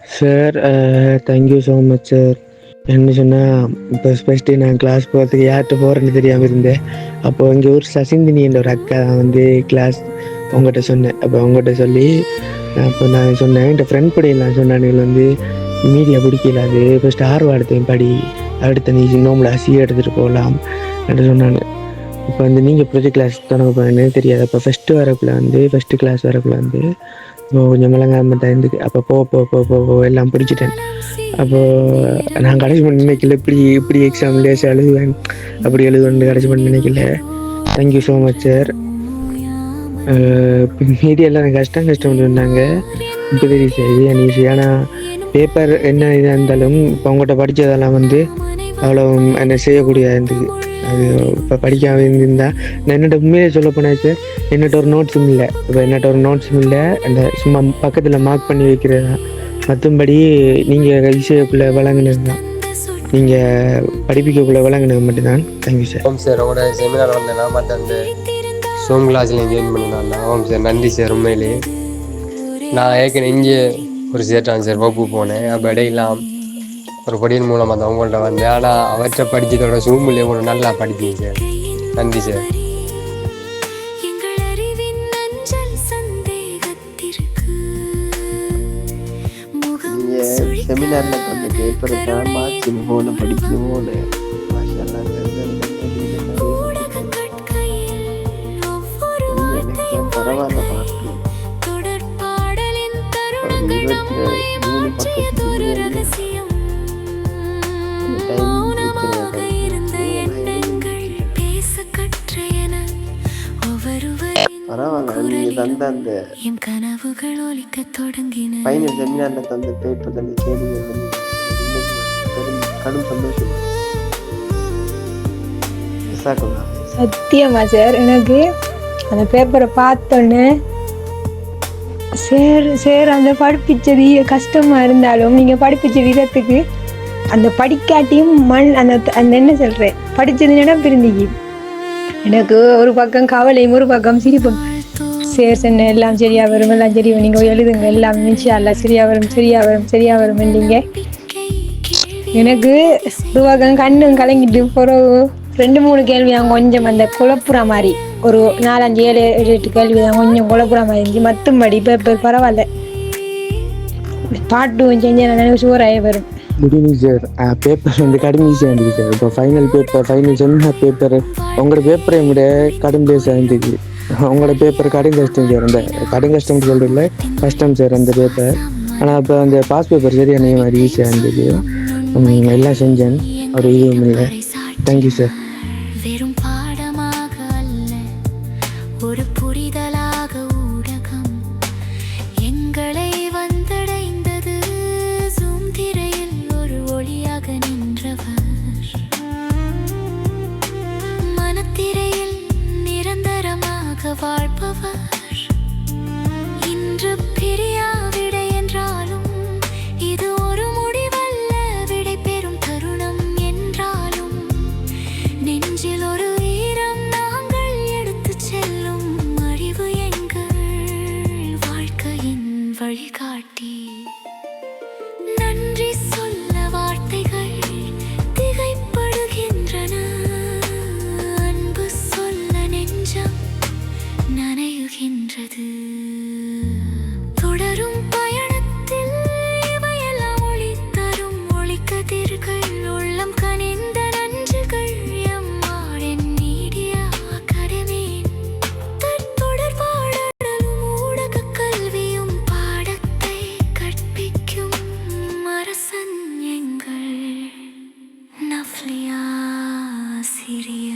Sir thank you so much sir என்ன சொன்னால் இப்போ ஃபஸ்ட்டு நான் கிளாஸ் போகிறதுக்கு யார்கிட்ட போகிறேன்னு தெரியாமல் இருந்தேன். அப்போ இங்கே ஒரு சசிந்தினி என்ற ஒரு அக்கா வந்து கிளாஸ் உங்கள்கிட்ட சொன்னேன். அப்போ அவங்ககிட்ட சொல்லி அப்போ நான் சொன்னேன் என் ஃப்ரெண்ட் படி நான் சொன்னானுகள் வந்து மீடியா பிடிக்கல அது. ஃபஸ்ட்டு ஆர்வாடத்தையும் படி அடுத்த நீ நோம்பில் அசி எடுத்துகிட்டு போகலாம் என்று சொன்னாங்க. இப்போ வந்து நீங்கள் ப்ரொஜெக்ட் கிளாஸ் தொடங்க போகிறேன்னு தெரியாது. அப்போ ஃபஸ்ட்டு வரப்பில் வந்து ஃபஸ்ட்டு கிளாஸ் வரப்பில் வந்து கொஞ்சம் மிளங்காம தான் இருந்து அப்போ போ போ போ போ போ எல்லாம் பிடிச்சிட்டேன். அப்போது நான் கடைசி பண்ண நினைக்கல இப்படி இப்படி எக்ஸாம் லேசாக எழுதுவேன் அப்படி எழுதுவேன் கடைசி பண்ண நினைக்கல. தேங்க்யூ ஸோ மச் சார் மீதி எல்லாம் கஷ்டம் கஷ்டம் சொன்னாங்க இப்போ தெரியும் சரி ஈஸி ஆனால் பேப்பர் என்ன இதாக இருந்தாலும் இப்போ உங்கள்கிட்ட படித்ததெல்லாம் வந்து அவ்வளோ என்ன செய்யக்கூடிய இருந்தது. அது இப்போ படிக்காம இருந்திருந்தா நான் என்னோட உண்மையிலே சொல்ல போனாச்சு சார் என்னட்ட ஒரு நோட்ஸும் இல்லை. இப்போ என்னட்ட ஒரு நோட்ஸும் இல்லை. அந்த சும்மா பக்கத்தில் மார்க் பண்ணி வைக்கிறது தான். மற்றும்படி நீங்கள் இசைக்குள்ளே வழங்கினது தான். நீங்கள் படிப்பிக்கக்குள்ளே வழங்கினது மட்டும்தான். தேங்க்யூ சார் ஓம் சார் உங்களோட செமினார் வந்தேன்னா மற்ற அந்த சோம் கிளாஸில் ஜாயின் பண்ணினால ஓம் சார் நன்றி சார் உண்மையிலே நான் ஏற்கனவே இங்கே ஒரு சேட்டான் சார் வகுப்பு போனேன். அப்போ இடையெல்லாம் ஒரு படியின் மூலமாக தான் உங்கள்கிட்ட வந்தேன் ஆனால் அவற்றை படித்ததோட சூழ்நிலை கூட நல்லா படிப்பீங்க சார். நன்றி சார். செமினாரில் தந்த பேப்பரை தான் மார்க்ஸ் போல படிக்கணும் போல பரவாயில்ல தருணங்கள் இருபத்தி நம்மை மூணு மாற்றியது பரவாயில்ல நீங்கள் தந்த அந்த என் கனவுகள் ஒலிக்க தொடங்கின ஃபைனல் செமினாரில் தந்த பேப்பர் தந்த கேள்வி பெரும் கடும் சந்தோஷம். விசாக்குங்களா சத்தியமா சார் எனக்கு அந்த பேப்பரை பார்த்தோன்னே சார் சார் அந்த படிப்பிச்சது கஷ்டமா இருந்தாலும் நீங்க படிப்பிச்ச விதத்துக்கு அந்த படிக்காட்டியும் மண் அந்த அந்த என்ன சொல்றேன் படிச்சது பிரிந்திக்கு எனக்கு ஒரு பக்கம் கவலையும் ஒரு பக்கம் சிரிப்பும். சேர் சொன்ன எல்லாம் சரியா வரும் எல்லாம் சரி நீங்கள் நீங்க எழுதுங்க எல்லாம் நிச்சயம் சரியா வரும் சரியா வரும் சரியா வரும் நீங்க எனக்கு ஒரு பக்கம் கண்ணும் கலங்கிட்டு பிறகு ரெண்டு மூணு கேள்வி தான் கொஞ்சம் அந்த குழப்புற மாதிரி. ஒரு நாலஞ்சு ஏழு ஏழு எட்டு கேள்வி தான் கொஞ்சம் குழப்புற மாதிரி இருந்துச்சு. மற்றும்படி பேப்பர் பரவாயில்ல. பாட்டும் செஞ்சு எனக்கு சூறாயே வரும். முடியுது சார் பேப்பர் வந்து கடும் ஈஸியாக சார் இப்போ ஃபைனல் பேப்பர் ஃபைனல் சொன்ன பேப்பர் உங்களோட பேப்பரை விட கடும் சேர்ந்துக்கு இருந்துச்சு உங்களோட பேப்பர் கடும் கஷ்டம் சார் அந்த கடும் கஷ்டம் சொல்கிறதில்ல கஷ்டம் சார் அந்த பேப்பர் ஆனால் இப்போ அந்த பாஸ் பேப்பர் சரியான மாதிரி ஈஸியாக இருந்துச்சு எல்லாம் செஞ்சேன். ஒரு இதுவும் இல்லை. தேங்க்யூ சார் வெறும் பாடமாக அல்ல ஒரு புரிதலாக நெஞ்சில் ஒரு ஈரம் நாங்கள் எடுத்துச் செல்லும் அறிவு எங்கள் வாழ்க்கையின் வழிகாட்டி. Siri.